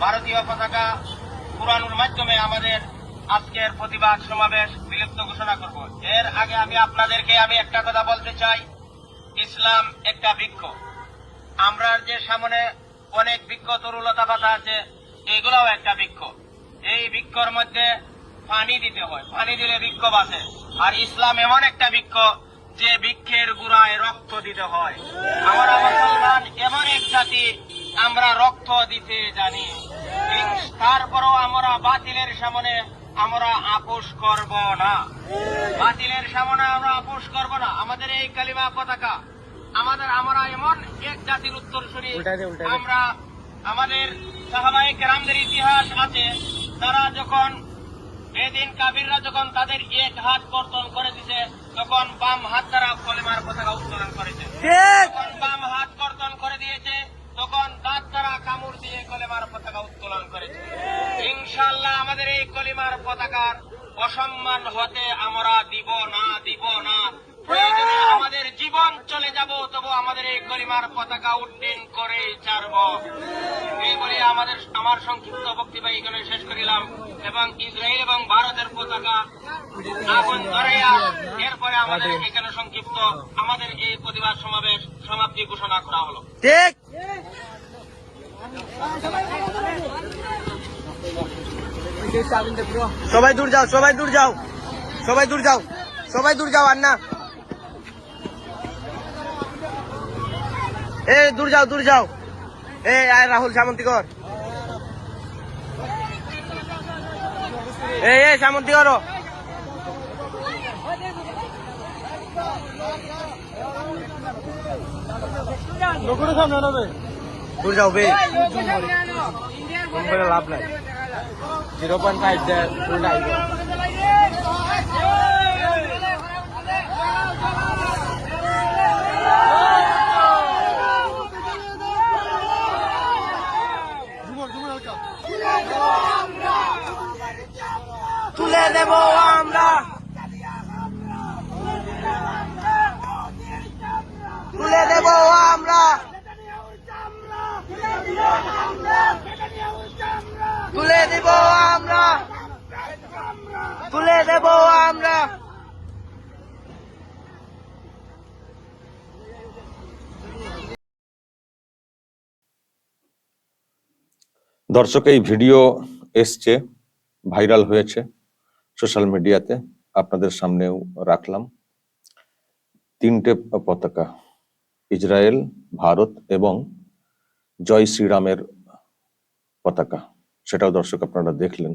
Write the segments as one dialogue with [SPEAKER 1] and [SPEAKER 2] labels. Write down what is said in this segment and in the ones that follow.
[SPEAKER 1] ভারতীয় পতাকা পুরানোর মাধ্যমে আমাদের আজকের প্রতিবাদ সমাবেশ বিলুপ্ত ঘোষণা করব। এর আগে আমি আপনাদেরকে আমি একটা কথা বলতে চাই। ইসলাম একটা বৃক্ষ। আমরা যে সামনে অনেক বৃক্ষ, তরুলতা পাতা আছে, এগুলাও একটা বৃক্ষ। এই বৃক্ষর মধ্যে পানি দিতে হয়। পানি দিলে বৃক্ষ বাঁচে। আর ইসলাম এমন একটা বৃক্ষ যে বৃক্ষের গুড়ায় রক্ত দিতে হয়। আমরা মুসলমান এমন এক জাতি আমরা রক্ত দিতে জানি। তারপরও আমরা বাতিলের সামনে আমরা আপোষ করব না। বাতিলের সামনে আমরা আপোষ করব না। আমাদের এই কালিমা পতাকা আমাদের আমরা এমন এক জাতির উত্তরসূরি। আমরা আমাদের সাহাবাই কেরামদের ইতিহাস আছে। তারা যখন বেদিন কাবিররা যখন তাদের এক হাত কর্তন করে দিছে তখন বাম হাত দ্বারা কলেমার পতাকা উত্তোলন করেছে। যখন বাম হাত কর্তন করে দিয়েছে তখন দাঁত দ্বারা কামড় দিয়ে কলেমার পতাকা উত্তোলন করেছে। ইনশাল্লাহ আমাদের এই কলিমার পতাকার অসম্মান হতে আমরা দিব না দিব না। প্রয়োজনে আমাদের জীবন চলে যাব, তবু আমাদের এই কলিমার পতাকা উড্ডীন করে ছাড়ব। এই বলে আমাদের, আমার সংক্ষিপ্ত বক্তব্য এখানে শেষ করিলাম এবং ইসরায়েল এবং ভারতের পতাকা আগুন ধরাইয়া এরপরে আমাদের এখানে সংক্ষিপ্ত আমাদের এই প্রতিবাদ সমাবেশ সমাপ্তি ঘোষণা করা হলো।
[SPEAKER 2] ঠিক সবাই দূর যাও, সবাই দূর যাও, সবাই দূর যাও, সবাই দূর যাও আর না এ, দূর যাও দূর যাও। এ, আয় রাহুল সামন্তিকর। এ এ সামন্তিকর দূর যাও বে। মুম্বাইয়ে লাভ নাই। জিরো পয়েন্ট ফাইভ দেয় উল্টা আইব তুলে দেব আমরা। তুলে দেব আমরা। তুলে দেব আমরা। তুলে দেব আমরা।
[SPEAKER 3] দর্শক, এই ভিডিও এসছে, ভাইরাল হয়েছে সোশ্যাল মিডিয়াতে। আপনাদের সামনেও রাখলাম। তিনটে পতাকা, ইসরায়েল, ভারত এবং জয় শ্রীরামের পতাকা, সেটাও দর্শক আপনারা দেখলেন।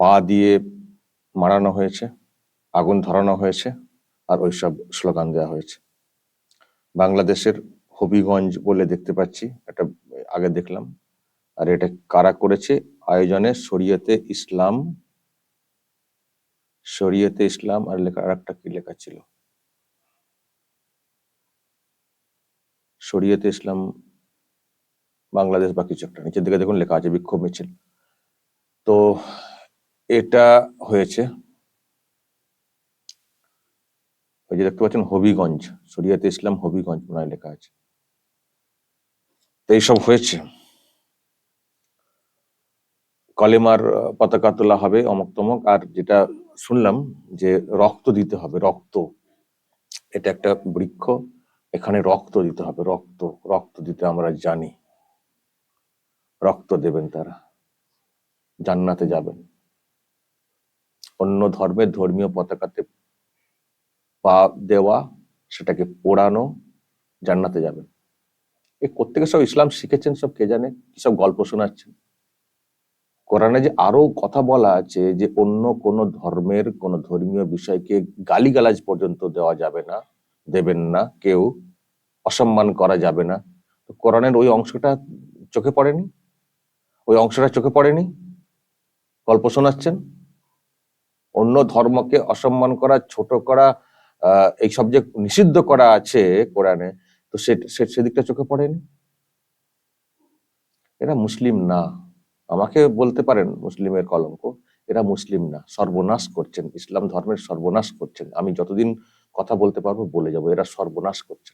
[SPEAKER 3] পা দিয়ে মারানো হয়েছে, আগুন ধরানো হয়েছে, আর ওইসব স্লোগান দেওয়া হয়েছে। বাংলাদেশের হবিগঞ্জ বলে দেখতে পাচ্ছি, এটা আগে দেখলাম। আর এটা কারা করেছে? আয়োজনে শরীয়তে ইসলাম শরীয়তে ইসলাম আর লেখা আর একটা কি লেখা ছিল? শরীয়তে ইসলাম বাংলাদেশ বা কিছু একটা। নিচের দিকে দেখুন লেখা আছে বিক্ষোভ মিছিল। তো এটা হয়েছে ওই যে দেখতে পাচ্ছেন হবিগঞ্জ শরিয়াতে ইসলাম হবিগঞ্জ মনে লেখা আছে। তো এইসব হয়েছে। কলেমার পতাকা তোলা হবে অমক তমক। আর যেটা শুনলাম যে রক্ত দিতে হবে, রক্ত। এটা একটা বৃক্ষ। এখানে রক্ত দিতে হবে, রক্ত রক্ত দিতে আমরা জানি। রক্ত দেবেন তারা, জান্নাতে যাবেন। অন্য ধর্মের ধর্মীয় পতাকাতে পা দেওয়া, সেটাকে পোড়ানো, জান্নাতে যাবেন। এ কোত্থেকে সব ইসলাম শিখেছেন সব কে জানে? কি সব গল্প শোনাচ্ছেন? কোরআনে যে আরও কথা বলা আছে যে অন্য কোন ধর্মের কোন ধর্মীয় বিষয়কে গালিগালাজ পর্যন্ত দেওয়া যাবে না। দেবেন না, কেউ অসম্মান করা যাবে না। তো কোরআনের ওই অংশটা চোখে পড়েনি? ওই অংশটা চোখে পড়েনি? গল্প শোনাচ্ছেন? অন্য ধর্মকে অসম্মান করা, ছোট করা, আহ, এইসব যে নিষিদ্ধ করা আছে কোরআনে, তো সে- সেদিকটা চোখে পড়েনি? এরা মুসলিম না। আমাকে বলতে পারেন মুসলিমের কলঙ্ক, এরা মুসলিম না, সর্বনাশ করছেন, ইসলাম ধর্মের সর্বনাশ করছেন। আমি যতদিন কথা বলতে পারব, বলে যাব। এরা সর্বনাশ করছে।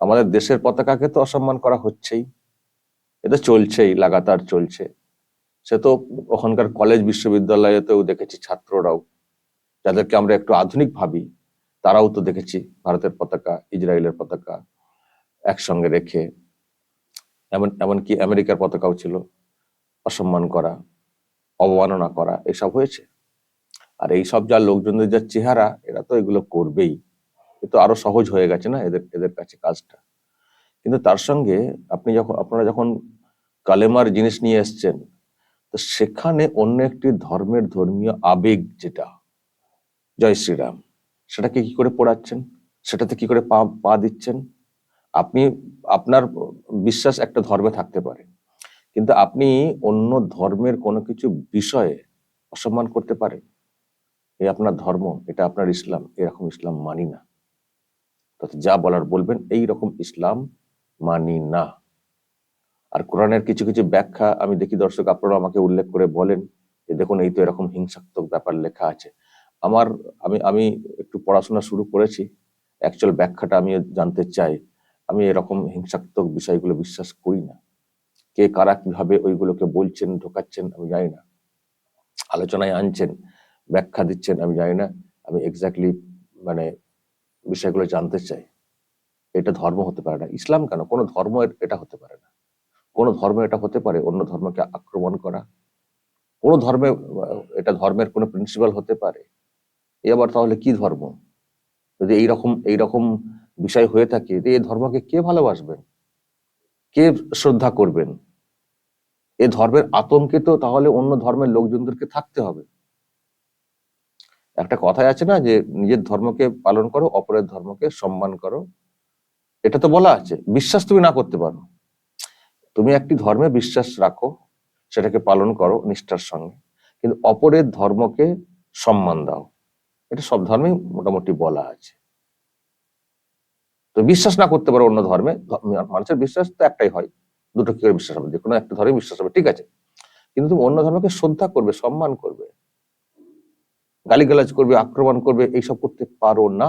[SPEAKER 3] আমাদের দেশের পতাকাকে তো অসম্মান করা হচ্ছেই। এটা চলছেই, লাগাতার চলছে। সে তো ওখানকার কলেজ বিশ্ববিদ্যালয়েতেও দেখেছি ছাত্ররাও। যাদেরকে আমরা একটু আধুনিক ভাবি, তারাও তো দেখেছি ভারতের পতাকা, ইসরায়েলের পতাকা একসঙ্গে রেখে। এমন, এমনকি আমেরিকার পতাকাও ছিল। অসম্মান করা, অবমাননা করা, এসব হয়েছে। আর এই সব যা লোকজনদের যা চেহারা, এরা তো এগুলো করবেই। এ তো আরও সহজ হয়ে গেছে না এদের এদের কাছে কাজটা। কিন্তু তার সঙ্গে আপনি যখন, আপনারা যখন কালেমার জিনিস নিয়ে এসছেন, তো সেখানে অন্য একটি ধর্মের ধর্মীয় আবেগ যেটা, জয় শ্রীরাম, সেটাকে কি করে পড়াচ্ছেন? সেটাতে কি করে পা পা দিচ্ছেন? আপনি, আপনার বিশ্বাস একটা ধর্মে থাকতে পারে। কিন্তু আপনি অন্য ধর্মের কোনো কিছু বিষয়ে অসম্মান করতে পারেন। আপনার ধর্ম, এটা আপনার ইসলাম, এরকম ইসলাম মানি না। তাতে যা বলার বলবেন এই রকম ইসলাম মানি না। আর কোরআনের কিছু কিছু ব্যাখ্যা আমি দেখি দর্শক আপনারা আমাকে উল্লেখ করে বলেন যে দেখুন, এই তো এরকম হিংসাত্মক ব্যাপার লেখা আছে। আমার, আমি আমি একটু পড়াশোনা শুরু করেছি অ্যাকচুয়াল ব্যাখ্যাটা আমি জানতে চাই। আমি এরকম হিংসাত্মক বিষয়গুলো বিশ্বাস করি না। কে কারা কীভাবে ওইগুলোকে বলছেন, ঢোকাচ্ছেন, আমি জানি না। আলোচনায় আনছেন। ব্যাখ্যা দিচ্ছেন, আমি জানি না। আমি এক্স্যাক্টলি মানে বিষয়গুলো জানতে চাই। এটা ধর্ম হতে পারে না। ইসলাম কেন? কোনো ধর্ম এটা হতে পারে না। কোনো ধর্ম এটা হতে পারে, অন্য ধর্মকে আক্রমণ করা। কোনো ধর্মে, এটা ধর্মের কোনো প্রিন্সিপাল হতে পারে। এ আবার তাহলে কি ধর্ম? যদি এইরকম এইরকম বিষয় হয়ে থাকে এই ধর্মকে কে ভালোবাসবেন? কে শ্রদ্ধা করবেন? এ ধর্মের আতঙ্কে তো তাহলে অন্য ধর্মের লোকজনদেরকে থাকতে হবে। একটা কথাই আছে না যে নিজের ধর্মকে পালন করো, অপরের ধর্মকে সম্মান করো। এটা তো বলা আছে, বিশ্বাস তুমি না করতে পারো। তুমি একটি ধর্মে বিশ্বাস রাখো, সেটাকে পালন করো নিষ্ঠার সঙ্গে, কিন্তু অপরের ধর্মকে সম্মান দাও। এটা সব ধর্মেই মোটামুটি বলা আছে। তো বিশ্বাস না করতে পারো অন্য ধর্মে মানুষের বিশ্বাস তো একটাই হয়, দুটো কি করে বিশ্বাস হবে? যে কোনো একটা ধর্মে বিশ্বাস হবে, ঠিক আছে। কিন্তু তুমি অন্য ধর্মকে শ্রদ্ধা করবে, সম্মান করবে। গালিগালাজ করবে, আক্রমণ করবে, এইসব করতে পারো না।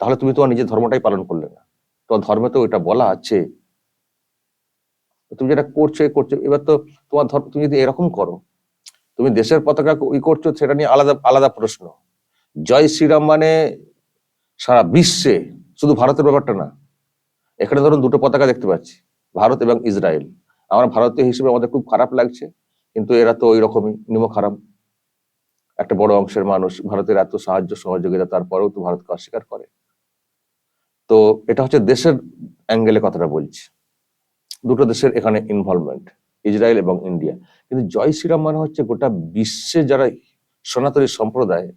[SPEAKER 3] তাহলে তুমি তোমার নিজের ধর্মটাই পালন করলে না। তোমার ধর্মে তো এটা বলা আছে। তুমি যেটা করছ, এ করছ, এবার তো তোমার ধর্ম, তুমি যদি এরকম করো, তুমি দেশের পতাকা ই করছ, সেটা নিয়ে আলাদা আলাদা প্রশ্ন। জয় শ্রীরাম মানে সারা বিশ্বে, শুধু ভারতের ব্যাপারটা না। এখানে ধরুন দুটো পতাকা দেখতে পাচ্ছি, ভারত এবং ইসরায়েল। আমার ভারতীয় হিসেবে আমাদের খুব খারাপ লাগছে, কিন্তু এরা তো ওই রকমই নিমক হারাম। একটা বড় অংশের মানুষ ভারতের এত সাহায্য সহযোগিতা তারপরেও তো ভারতকে অস্বীকার করে। তো এটা হচ্ছে দেশের অ্যাঙ্গেলে কথাটা বলছি। দুটো দেশের এখানে ইনভলভমেন্ট ইসরায়েল এবং ইন্ডিয়া কিন্তু জয় শ্রীরাম মানে হচ্ছে গোটা বিশ্বে যারা সনাতনী সম্প্রদায়,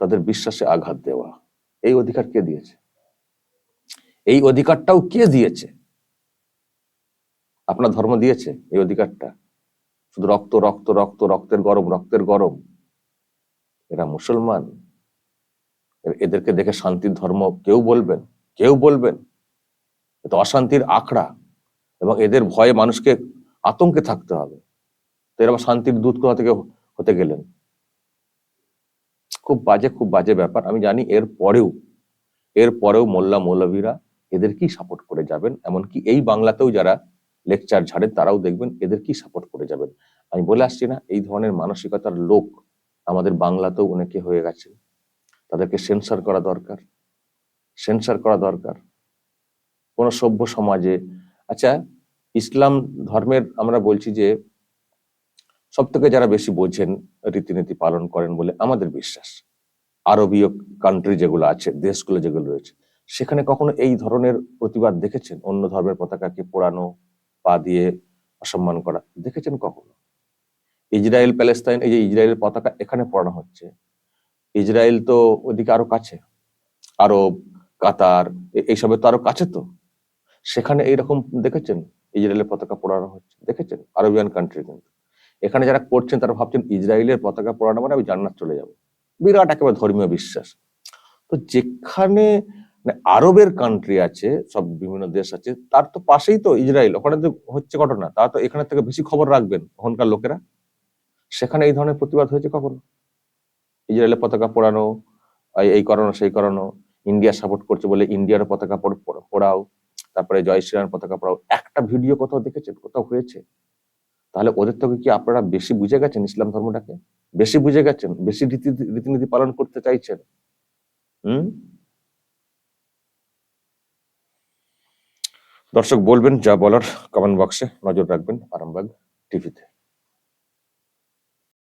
[SPEAKER 3] তাদের বিশ্বাসে আঘাত দেওয়া। এই অধিকার কে দিয়েছে? এই অধিকারটাও কে দিয়েছে? আপনার ধর্ম দিয়েছে এই অধিকারটা। শুধু রক্ত রক্ত রক্ত, রক্তের গরম রক্তের গরম। এরা মুসলমান। এদেরকে দেখে শান্তির ধর্ম কেউ বলবেন? কেউ বলবেন? এ অশান্তির আখড়া এবং এদের ভয়ে মানুষকে আতঙ্কে থাকতে হবে। তো এরা শান্তির দূত কোথা থেকে হতে গেলেন? খুব বাজে খুব বাজে ব্যাপার। আমি জানি এর পরেও এর পরেও মোল্লা মৌলবীরা এদেরকেই সাপোর্ট করে যাবেন? এমনকি এই বাংলাতেও যারা লেকচার ঝাড়েন, তারাও দেখবেন এদেরকেই সাপোর্ট করে যাবেন। আমি বলে আসছি না, এই ধরনের মানসিকতার লোক আমাদের বাংলাতেও অনেকে হয়ে গেছে। তাদেরকে সেন্সার করা দরকার। সেন্সার করা দরকার। কোন সভ্য সমাজে আচ্ছা ইসলাম ধর্মের আমরা বলছি যে সব থেকে যারা বেশি বোঝেন রীতিনীতি পালন করেন বলে আমাদের বিশ্বাস, আরবীয় কান্ট্রি যেগুলো আছে, দেশগুলো যেগুলো রয়েছে, সেখানে কখনো এই ধরনের প্রতিবাদ দেখেছেন? অন্য ধর্মের পতাকাকে পোড়ানো, পা দিয়ে অসম্মান করা, দেখেছেন কখনো? ইসরায়েল, প্যালেস্তাইন, এই যে ইসরায়েলের পতাকা এখানে পড়ানো হচ্ছে। ইসরায়েল তো ওদিকে আরও কাছে, আরব, কাতার এইসবের তো আরও কাছে তো। সেখানে এইরকম দেখেছেন? ইসরায়েলের পতাকা পড়ানো হচ্ছে। দেখেছেন? আরবিয়ান কান্ট্রি কিন্তু। এখানে যারা করছেন, তারা ভাবছেন ইসরায়েলের পতাকা পড়ানো মানে আমি জান্নাত চলে যাব। বিরাট একেবারে ধর্মীয় বিশ্বাস। তো যেখানে মানে আরবের কান্ট্রি আছে, সব বিভিন্ন দেশ আছে, তার তো পাশেই তো ইসরায়েল। ওখানে তো হচ্ছে ঘটনা। তা তো এখানে থেকে বেশি খবর রাখবেন, ওখানকার লোকেরা। সেখানে এই ধরনের প্রতিবাদ হয়েছে কখনো? ইসরায়েলের পতাকা পোড়ানো, এই- করানো, সেই করানো, ইন্ডিয়া সাপোর্ট করছে বলে ইন্ডিয়ার পতাকা পোড়াও, তারপরে জয় শ্রীরাম পতাকা পোড়াও, একটা ভিডিও কোথাও দেখেছেন? কোথাও হয়েছে? তাহলে ওদের থেকে কি আপনারা বেশি বুঝে গেছেন ইসলাম ধর্মটাকে? বেশি বুঝে গেছেন? বেশি রীতি, রীতিনীতি পালন করতে চাইছেন? হুম? দর্শক, বলবেন যা বলার কমেন্ট বক্সে নজর রাখবেন, আরামবাগ টিভিতে।